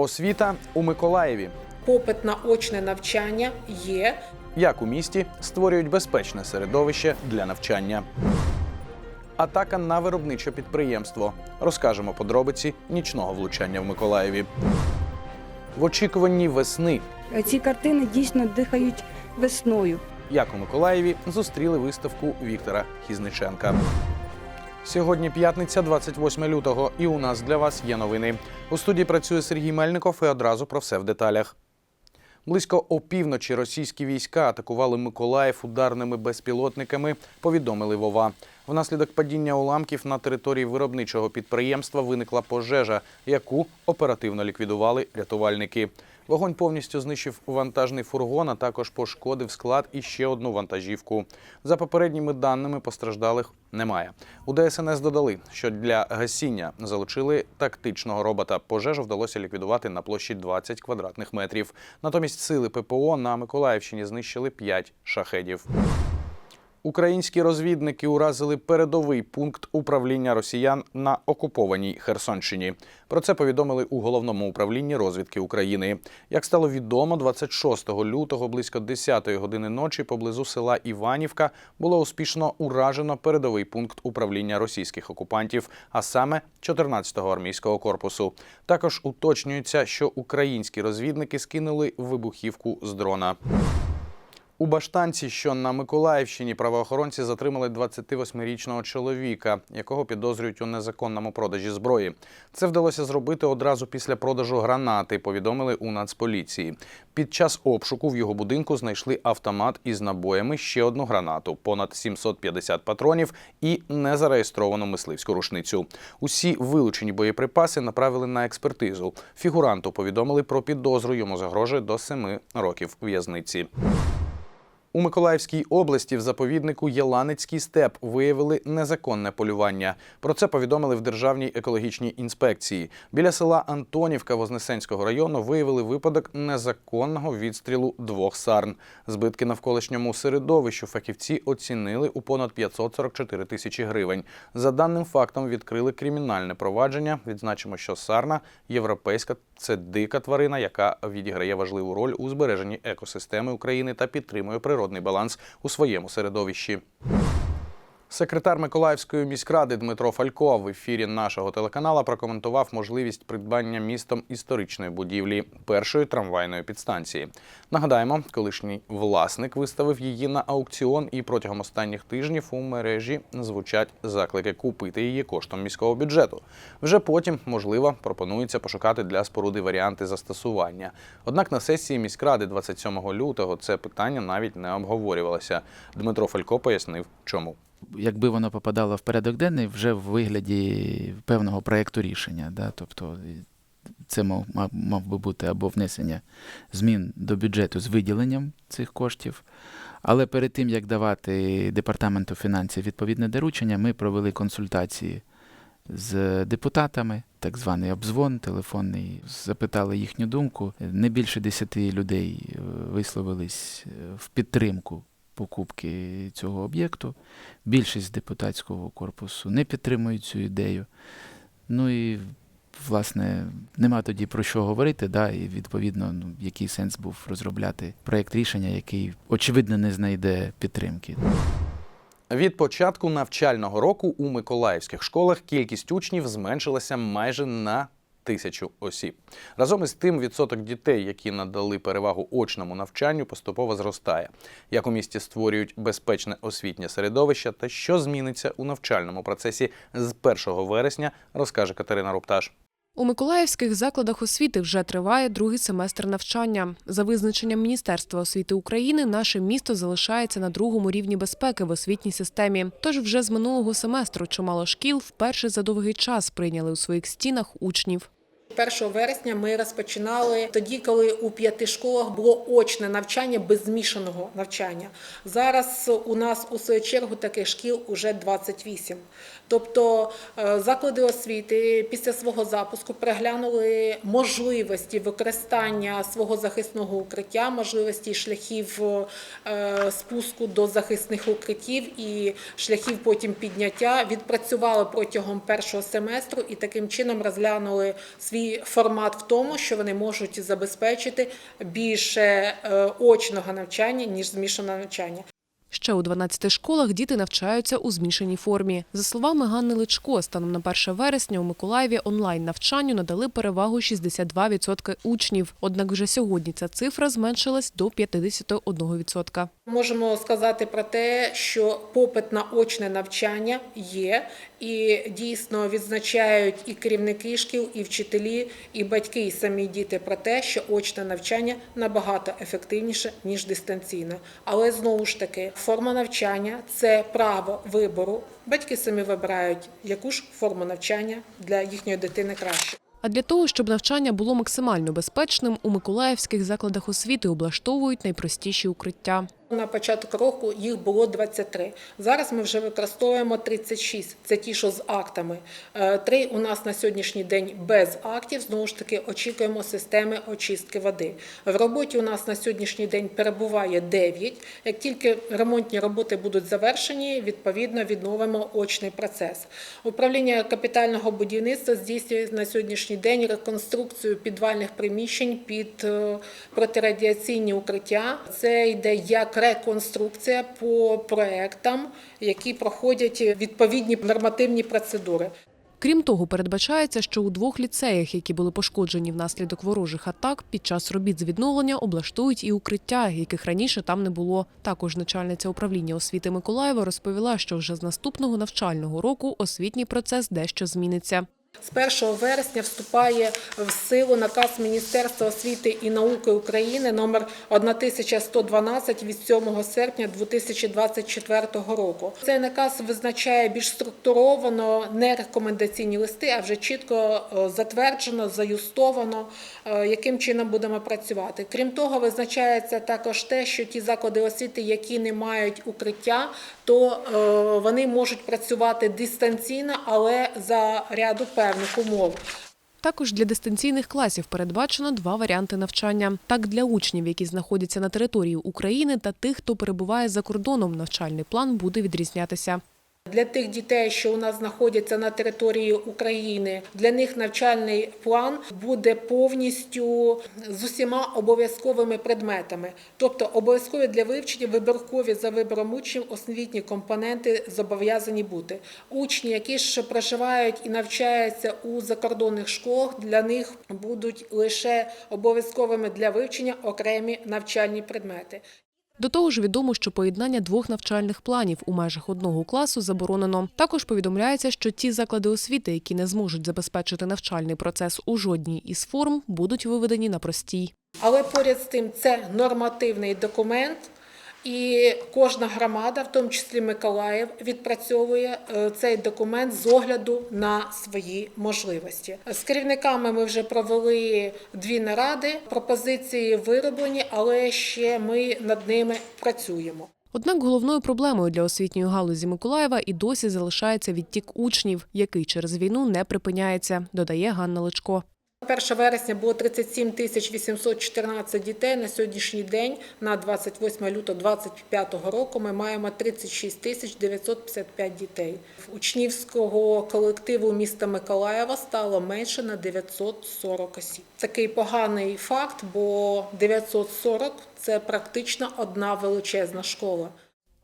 Освіта у Миколаєві. Попит на очне навчання є. Як у місті створюють безпечне середовище для навчання. Атака на виробниче підприємство. Розкажемо подробиці нічного влучання в Миколаєві. В очікуванні весни, Ці картини дійсно дихають весною. як у Миколаєві зустріли виставку Віктора Хізниченка. Сьогодні п'ятниця, 28 лютого, і у нас для вас є новини. У студії працює Сергій Мельников і одразу про все в деталях. Близько опівночі російські війська атакували Миколаїв ударними безпілотниками, повідомили Вова. Внаслідок падіння уламків на території виробничого підприємства виникла пожежа, яку оперативно ліквідували рятувальники. Вогонь повністю знищив вантажний фургон, а також пошкодив склад і ще одну вантажівку. За попередніми даними постраждалих немає. У ДСНС додали, що для гасіння залучили тактичного робота. Пожежу вдалося ліквідувати на площі 20 квадратних метрів. Натомість сили ППО на Миколаївщині знищили 5 шахедів. Українські розвідники уразили передовий пункт управління росіян на окупованій Херсонщині. Про це повідомили у головному управлінні розвідки України. Як стало відомо, 26 лютого близько 10 години ночі поблизу села Іванівка було успішно уражено передовий пункт управління російських окупантів, а саме 14-го армійського корпусу. Також уточнюється, що українські розвідники скинули вибухівку з дрона. У Баштанці, що на Миколаївщині, правоохоронці затримали 28-річного чоловіка, якого підозрюють у незаконному продажі зброї. Це вдалося зробити одразу після продажу гранати. Повідомили у Нацполіції. Під час обшуку в його будинку знайшли автомат із набоями, ще одну гранату, понад 750 патронів і незареєстровану мисливську рушницю. Усі вилучені боєприпаси направили на експертизу. Фігуранту повідомили про підозру. Йому загрожує до 7 років в'язниці. У Миколаївській області в заповіднику Єланецький степ виявили незаконне полювання. Про це повідомили в Державній екологічній інспекції. Біля села Антонівка Вознесенського району виявили випадок незаконного відстрілу двох сарн. Збитки навколишньому середовищу фахівці оцінили у понад 544 тисячі гривень. За даним фактом відкрили кримінальне провадження. Відзначимо, що сарна європейська це дика тварина, яка відіграє важливу роль у збереженні екосистеми України та підтримує природний баланс у своєму середовищі. Секретар Миколаївської міськради Дмитро Фалько в ефірі нашого телеканала прокоментував можливість придбання містом історичної будівлі першої трамвайної підстанції. Нагадаємо, колишній власник виставив її на аукціон, і протягом останніх тижнів у мережі звучать заклики купити її коштом міського бюджету. Вже потім, можливо, пропонується пошукати для споруди варіанти застосування. Однак на сесії міськради 27 лютого це питання навіть не обговорювалося. Дмитро Фалько пояснив, чому. Якби воно попадало в порядок денний вже в вигляді певного проєкту рішення. Да? Тобто це мав, мав, би бути або внесення змін до бюджету з виділенням цих коштів. Але перед тим, як давати департаменту фінансів відповідне доручення, ми провели консультації з депутатами, так званий обзвон телефонний, запитали їхню думку. Не більше десяти людей е, висловились е, в підтримку покупки цього об'єкту. Більшість депутатського корпусу не підтримують цю ідею. Ну і, власне, нема тоді про що говорити, да, і відповідно, ну, який сенс був розробляти проєкт рішення, який, очевидно, не знайде підтримки. Від початку навчального року у миколаївських школах кількість учнів зменшилася майже на тисячу осіб. Разом із тим, відсоток дітей, які надали перевагу очному навчанню, поступово зростає. Як у місті створюють безпечне освітнє середовище та що зміниться у навчальному процесі з 1 вересня, розкаже Катерина Рупташ. У миколаївських закладах освіти вже триває другий семестр навчання. За визначенням Міністерства освіти України, наше місто залишається на другому рівні безпеки в освітній системі. Тож вже з минулого семестру чимало шкіл вперше за довгий час прийняли у своїх стінах учнів. 1 вересня ми розпочинали тоді, коли у п'яти школах було очне навчання без змішаного навчання. Зараз у нас у свою чергу таких шкіл уже 28. Тобто е, заклади освіти після свого запуску переглянули можливості використання свого захисного укриття, можливості шляхів е, спуску до захисних укриттів і шляхів потім підняття. Відпрацювали протягом першого семестру і таким чином розглянули свій формат в тому, що вони можуть забезпечити більше е, очного навчання ніж змішаного навчання. Ще у 12 школах діти навчаються у змішаній формі. За словами Ганни Личко, станом на 1 вересня у Миколаєві онлайн-навчанню надали перевагу 62% учнів. Однак вже сьогодні ця цифра зменшилась до 51%. Можемо сказати про те, що попит на очне навчання є, і дійсно відзначають і керівники шкіл, і вчителі, і батьки, і самі діти про те, що очне навчання набагато ефективніше ніж дистанційне. Але знову ж таки, форма навчання це право вибору. Батьки самі вибирають, яку ж форму навчання для їхньої дитини краще. А для того, щоб навчання було максимально безпечним, у миколаївських закладах освіти облаштовують найпростіші укриття. На початок року їх було 23. Зараз ми вже використовуємо 36. Це ті, що з актами. Е, Три у нас на сьогоднішній день без актів. Знову ж таки, очікуємо системи очистки води. В роботі у нас на сьогоднішній день перебуває 9. Як тільки ремонтні роботи будуть завершені, відповідно відновимо очний процес. Управління капітального будівництва здійснює на сьогоднішній день реконструкцію підвальних приміщень під е, протирадіаційні укриття. Це йде як реконструкція по проектам, які проходять відповідні нормативні процедури. Крім того, передбачається, що у двох ліцеях, які були пошкоджені внаслідок ворожих атак, під час робіт з відновлення облаштують і укриття, яких раніше там не було. Також начальниця управління освіти Миколаєва розповіла, що вже з наступного навчального року освітній процес дещо зміниться. З 1 вересня вступає в силу наказ Міністерства освіти і науки України номер 1112 від 7 серпня 2024 року. Цей наказ визначає більш структуровано не рекомендаційні листи, а вже чітко е, затверджено, заюстовано, е, яким чином будемо працювати. Крім того, визначається також те, що ті заклади освіти, які не мають укриття, то е, вони можуть працювати дистанційно, але за ряду певних умов. Також для дистанційних класів передбачено два варіанти навчання. Так, для учнів, які знаходяться на території України, та тих, хто перебуває за кордоном, навчальний план буде відрізнятися. Для тих дітей, що у нас знаходяться на території України, для них навчальний план буде повністю з усіма обов'язковими предметами. Тобто обов'язкові для вивчення вибіркові за вибором учнів освітні компоненти зобов'язані бути. Учні, які ж проживають і навчаються у закордонних школах, для них будуть лише обов'язковими для вивчення окремі навчальні предмети. До того ж, відомо, що поєднання двох навчальних планів у межах одного класу заборонено. Також повідомляється, що ті заклади освіти, які не зможуть забезпечити навчальний процес у жодній із форм, будуть виведені на простій. Але поряд з тим це нормативний документ, і кожна громада, в тому числі Миколаїв, відпрацьовує е, цей документ з огляду на свої можливості. З керівниками ми вже провели дві наради. Пропозиції вироблені, але ще ми над ними працюємо. Однак головною проблемою для освітньої галузі Миколаєва і досі залишається відтік учнів, який через війну не припиняється, додає Ганна Личко. 1 вересня було 37 тисяч 814 дітей. На сьогоднішній день, на 28 лютого 2025 року, ми маємо 36 тисяч 955 дітей. Учнівського колективу міста Миколаєва стало менше на 940 осіб. Такий поганий факт, бо 940 – це практично одна величезна школа.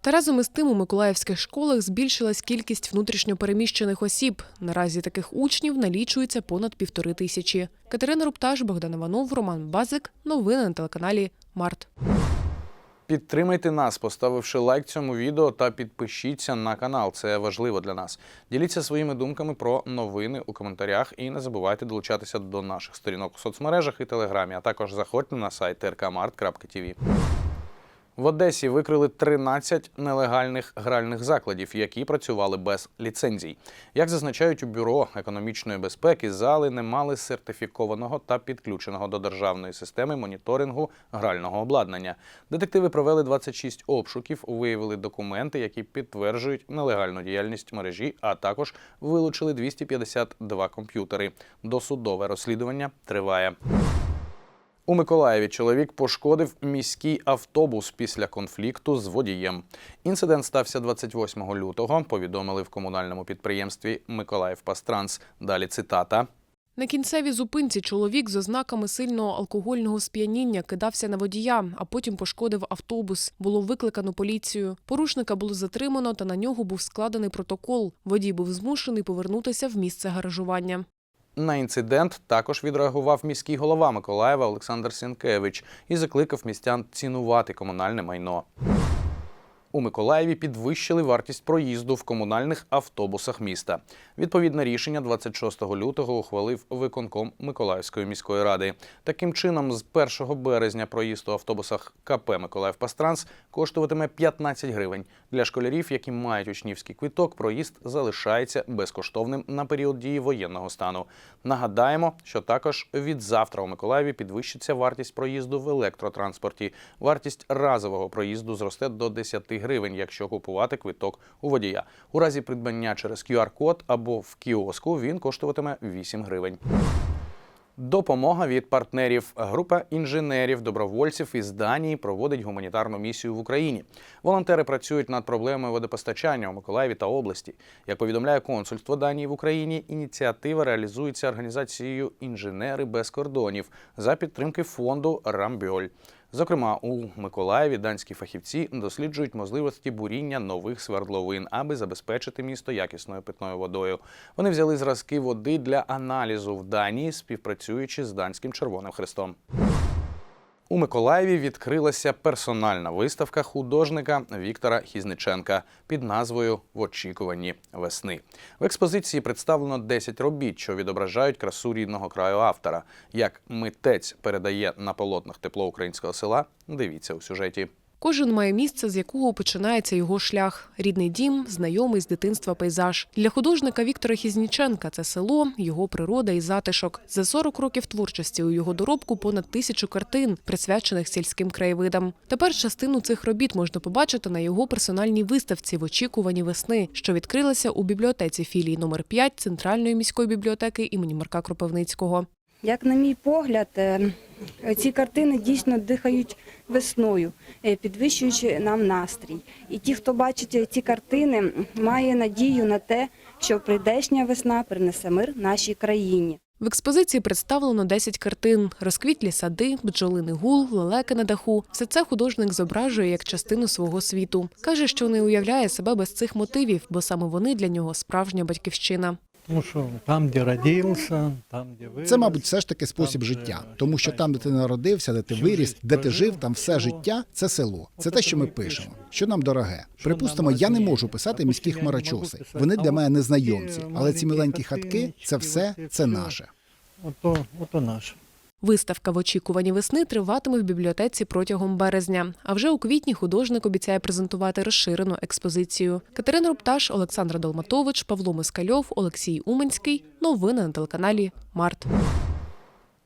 Та разом із тим у миколаївських школах збільшилась кількість внутрішньопереміщених осіб. Наразі таких учнів налічується понад півтори тисячі. Катерина Рупташ, Богдан Іванов, Роман Базик. Новини на телеканалі Март. Підтримайте нас, поставивши лайк цьому відео та підпишіться на канал. Це важливо для нас. Діліться своїми думками про новини у коментарях і не забувайте долучатися до наших сторінок у соцмережах і телеграмі, а також заходьте на сайт rkmart.tv. В Одесі викрили 13 нелегальних гральних закладів, які працювали без ліцензій. Як зазначають у бюро економічної безпеки, зали не мали сертифікованого та підключеного до державної системи моніторингу грального обладнання. Детективи провели 26 обшуків, виявили документи, які підтверджують нелегальну діяльність мережі, а також вилучили 252 комп'ютери. Досудове розслідування триває. У Миколаєві чоловік пошкодив міський автобус після конфлікту з водієм. Інцидент стався 28 лютого. Повідомили в комунальному підприємстві Миколаїв Пастранс. Далі цитата. На кінцевій зупинці чоловік з ознаками сильного алкогольного сп'яніння кидався на водія, а потім пошкодив автобус. Було викликано поліцію. Порушника було затримано та на нього був складений протокол. Водій був змушений повернутися в місце гаражування. На інцидент також відреагував міський голова Миколаєва Олександр Сінкевич і закликав містян цінувати комунальне майно. У Миколаєві підвищили вартість проїзду в комунальних автобусах міста. Відповідне рішення 26 лютого ухвалив виконком Миколаївської міської ради. Таким чином, з 1 березня проїзд у автобусах КП Миколаїв Пастранс коштуватиме 15 гривень. Для школярів, які мають учнівський квиток, проїзд залишається безкоштовним на період дії воєнного стану. Нагадаємо, що також від завтра у Миколаєві підвищиться вартість проїзду в електротранспорті. Вартість разового проїзду зросте до 10 гривень, якщо купувати квиток у водія. У разі придбання через QR-код або в кіоску він коштуватиме 8 гривень. Допомога від партнерів. Група інженерів, добровольців із Данії проводить гуманітарну місію в Україні. Волонтери працюють над проблемою водопостачання у Миколаєві та області. Як повідомляє консульство Данії в Україні, ініціатива реалізується організацією Інженери без кордонів за підтримки фонду Рамбьоль. Зокрема, у Миколаєві данські фахівці досліджують можливості буріння нових свердловин, аби забезпечити місто якісною питною водою. Вони взяли зразки води для аналізу в Данії, співпрацюючи з данським Червоним Хрестом. У Миколаєві відкрилася персональна виставка художника Віктора Хізниченка під назвою В очікуванні весни. В експозиції представлено 10 робіт, що відображають красу рідного краю автора. Як митець передає на полотнах тепло українського села, дивіться у сюжеті. Кожен має місце, з якого починається його шлях: рідний дім, знайомий з дитинства пейзаж. Для художника Віктора Хізніченка це село, його природа і затишок. За 40 років творчості у його доробку понад тисячу картин, присвячених сільським краєвидам. Тепер частину цих робіт можна побачити на його персональній виставці в очікуванні весни, що відкрилася у бібліотеці філії номер 5 Центральної міської бібліотеки імені Марка Кропивницького. Як на мій погляд, е, ці картини дійсно дихають весною, е, підвищуючи нам настрій. І ті, хто бачить ці картини, має надію на те, що прийдешня весна принесе мир нашій країні. В експозиції представлено 10 картин: розквітлі сади, бджолиний гул, лелеки на даху. Все це художник зображує як частину свого світу. каже, що не уявляє себе без цих мотивів, бо саме вони для нього справжня батьківщина. Тому що там, де родився, там, де виріс. Це, мабуть, все ж таки спосіб там, життя, тому що там, де ти народився, де ти виріс, де ти жив, там все життя це село. Це те, що ми пишемо, що нам дороге. Припустимо, я не можу писати міські хмарочоси. Вони для мене незнайомці, але ці миленькі хатки це все, це наше. Ото, ото наше. Виставка в очікуванні весни триватиме в бібліотеці протягом березня. А вже у квітні художник обіцяє презентувати розширену експозицію. Катерина Рупташ, Олександра Долматович, Павло Мискальов, Олексій Уменський. Новини на телеканалі Март.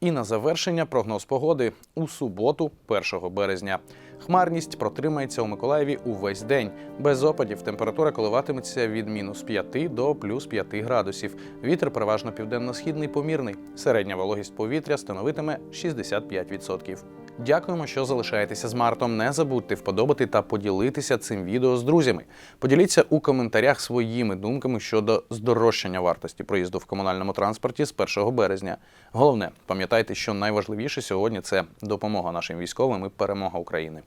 І на завершення прогноз погоди у суботу, 1 березня. Хмарність протримається у Миколаєві увесь день. Без опадів температура коливатиметься від мінус 5 до плюс 5 градусів. Вітер переважно південно-східний помірний. Середня вологість повітря становитиме 65%. Дякуємо, що залишаєтеся з Мартом. Не забудьте вподобати та поділитися цим відео з друзями. Поділіться у коментарях своїми думками щодо здорожчання вартості проїзду в комунальному транспорті з 1 березня. Головне, пам'ятайте, що найважливіше сьогодні це допомога нашим військовим і перемога України.